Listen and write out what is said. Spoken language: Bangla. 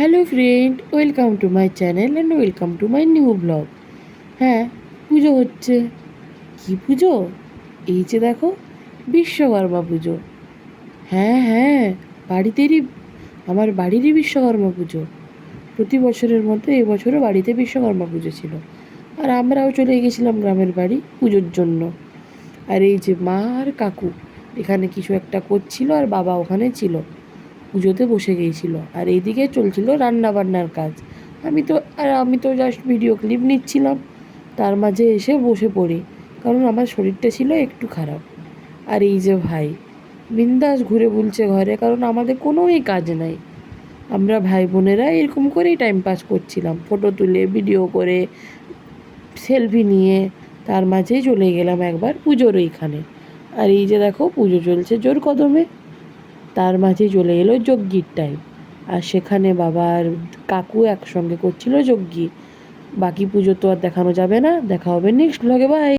Hello friend, welcome to my channel and welcome to my new blog. হ্যাঁ পুজো হচ্ছে। কি পুজো? এই যে দেখো, বিশ্বকর্মা পুজো। হ্যাঁ হ্যাঁ বাড়িতেরই, আমার বাড়িরই বিশ্বকর্মা পুজো। প্রতি বছরের মতো এবছরও বাড়িতে বিশ্বকর্মা পুজো ছিল। আর আমরাও চলে গেছিলাম গ্রামের বাড়ি পুজোর জন্য। আর এই যে মা আর কাকু, এখানে কিছু একটা করছিল আর বাবা ওখানে ছিল। পুজোতে বসে গিয়েছিল আর এইদিকে চলছিল রান্না বান্নার কাজ। আমি তো, আর আমি তো জাস্ট ভিডিও ক্লিপ নিচ্ছিলাম। তার মাঝে এসে বসে পড়ি, কারণ আমার শরীরটা ছিল একটু খারাপ। আর এই যে ভাই, বিন্দাস ঘুরে বুলছে ঘরে, কারণ আমাদের কোনোই কাজ নাই। আমরা ভাই বোনেরা এরকম করেই টাইম পাস করছিলাম ফটো তুলে ভিডিও করে সেলফি নিয়ে, তার মাঝেই চলে গেলাম একবার পুজোর ওইখানে। আর এই যে দেখো পুজো চলছে জোর কদমে। তার মাঝে চলে এলো যজ্ঞির টাইম আর সেখানে বাবার কাকু একসঙ্গে করছিল যজ্ঞি। বাকি পুজো তো আর দেখানো যাবে না, দেখা হবে নেক্সট ব্লগে বাই